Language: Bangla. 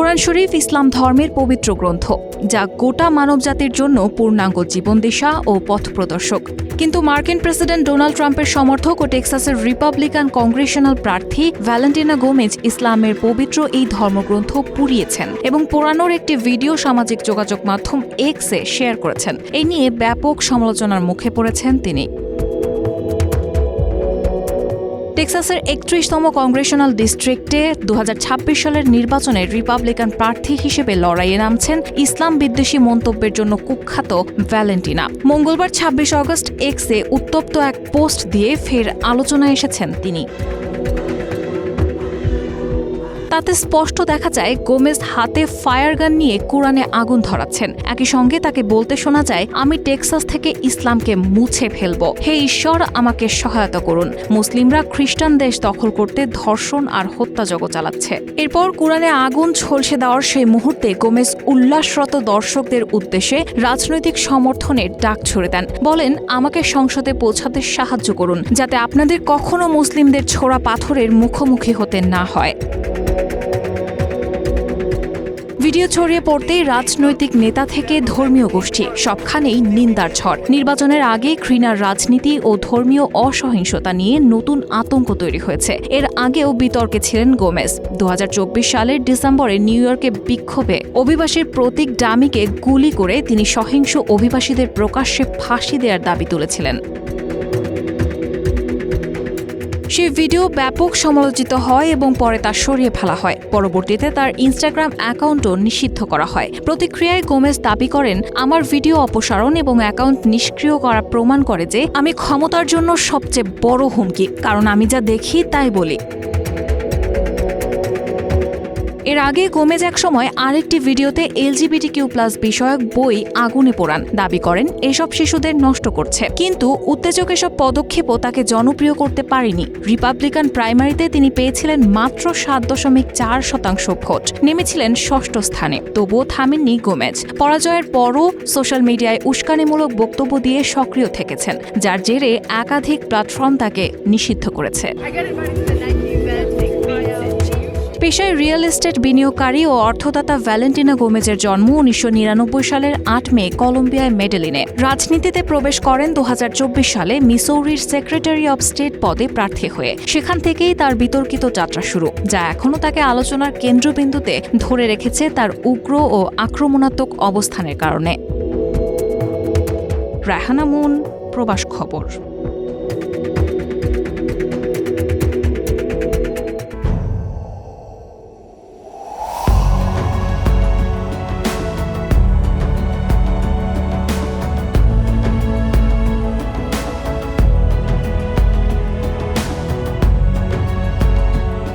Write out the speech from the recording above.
কোরআন শরীফ ইসলাম ধর্মের পবিত্র গ্রন্থ, যা গোটা মানবজাতির জন্য পূর্ণাঙ্গ জীবনদিশা ও পথপ্রদর্শক কিন্তু মার্কিন প্রেসিডেন্ট ডোনাল্ড ট্রাম্পের সমর্থক ও টেক্সাসের রিপাবলিকান কংগ্রেশনাল প্রার্থী ভ্যালেন্টিনা গোমেজ ইসলামের পবিত্র এই ধর্মগ্রন্থ পুড়িয়েছেন এবং পোড়ানোর একটি ভিডিও সামাজিক যোগাযোগ মাধ্যম এক্সে শেয়ার করেছেন। এই নিয়ে ব্যাপক সমালোচনার মুখে পড়েছেন তিনি। টেক্সাসের একত্রিশতম কংগ্রেশনাল ডিস্ট্রিক্টে দু হাজার ছাব্বিশ সালের নির্বাচনে রিপাবলিকান প্রার্থী হিসেবে লড়াইয়ে নামছেন ইসলাম বিদ্বেষী মন্তব্যের জন্য কুখ্যাত ভ্যালেন্টিনা। মঙ্গলবার ছাব্বিশ অগস্ট এক্সে উত্তপ্ত এক পোস্ট দিয়ে ফের আলোচনায় এসেছেন তিনি। তাতে স্পষ্ট দেখা যায় গোমেজ হাতে ফায়ার গান নিয়ে কোরআনে আগুন ধরাচ্ছেন। একই সঙ্গে তাকে বলতে শোনা যায়, আমি টেক্সাস থেকে ইসলামকে মুছে ফেলব। হে ঈশ্বর, আমাকে সহায়তা করুন। মুসলিমরা খ্রিস্টান দেশ দখল করতে ধর্ষণ আর হত্যা হত্যাযজ্ঞ চালাচ্ছে। এরপর কোরআনে আগুন ঝলসে দেওয়ার সেই মুহূর্তে গোমেজ উল্লাসরত দর্শকদের উদ্দেশ্যে রাজনৈতিক সমর্থনের ডাক ছুড়ে দেন। বলেন, আমাকে সংসদে পৌঁছাতে সাহায্য করুন, যাতে আপনাদের কখনো মুসলিমদের ছোড়া পাথরের মুখোমুখি হতে না হয়। ভিডিও ছড়িয়ে পড়তেই রাজনৈতিক নেতা থেকে ধর্মীয় গোষ্ঠী, সবখানেই নিন্দার ঝড়। নির্বাচনের আগে ঘৃণার রাজনীতি ও ধর্মীয় অসহিংসতা নিয়ে নতুন আতঙ্ক তৈরি হয়েছে। এর আগেও বিতর্কে ছিলেন গোমেজ। দু হাজার চব্বিশ সালের ডিসেম্বরে নিউ ইয়র্কে বিক্ষোভে অভিবাসীর প্রতীক ডামিকে গুলি করে তিনি সহিংস অভিবাসীদের প্রকাশ্যে ফাঁসি দেওয়ার দাবি তুলেছিলেন। সেই ভিডিও ব্যাপক সমালোচিত হয় এবং পরে তা সরিয়ে ফেলা হয়। পরবর্তীতে তার ইনস্টাগ্রাম অ্যাকাউন্টও নিষিদ্ধ করা হয়। প্রতিক্রিয়ায় গোমেজ দাবি করেন, আমার ভিডিও অপসারণ এবং অ্যাকাউন্ট নিষ্ক্রিয় করা প্রমাণ করে যে আমি ক্ষমতার জন্য সবচেয়ে বড় হুমকি, কারণ আমি যা দেখি তাই বলি। এর আগে গোমেজ এক সময় আরেকটি ভিডিওতে এলজিবিটি কিউ প্লাস বিষয়ক বই আগুনে পোড়ান। দাবি করেন, এসব শিশুদের নষ্ট করছে। কিন্তু উত্তেজক এসব পদক্ষেপও তাকে জনপ্রিয় করতে পারেনি। রিপাবলিকান প্রাইমারিতে তিনি পেয়েছিলেন মাত্র সাত দশমিক চার শতাংশ ভোট, নেমেছিলেন ষষ্ঠ স্থানে। তবুও থামেননি গোমেজ। পরাজয়ের পরও সোশ্যাল মিডিয়ায় উস্কানিমূলক বক্তব্য দিয়ে সক্রিয় থেকেছেন, যার জেরে একাধিক প্ল্যাটফর্ম তাকে নিষিদ্ধ করেছে। পেশায় রিয়েল এস্টেট বিনিয়োগকারী ও অর্থদাতা ভ্যালেন্টিনা গোমেজের জন্ম উনিশশো নিরানব্বই সালের আট মে কলম্বিয়ায় মেডেলিনে। রাজনীতিতে প্রবেশ করেন দু হাজার চব্বিশ সালে মিসৌরির সেক্রেটারি অব স্টেট পদে প্রার্থী হয়ে। সেখান থেকেই তার বিতর্কিত যাত্রা শুরু, যা এখনও তাকে আলোচনার কেন্দ্রবিন্দুতে ধরে রেখেছে তার উগ্র ও আক্রমণাত্মক অবস্থানের কারণে। রাহানা মুন প্রবাস খবর।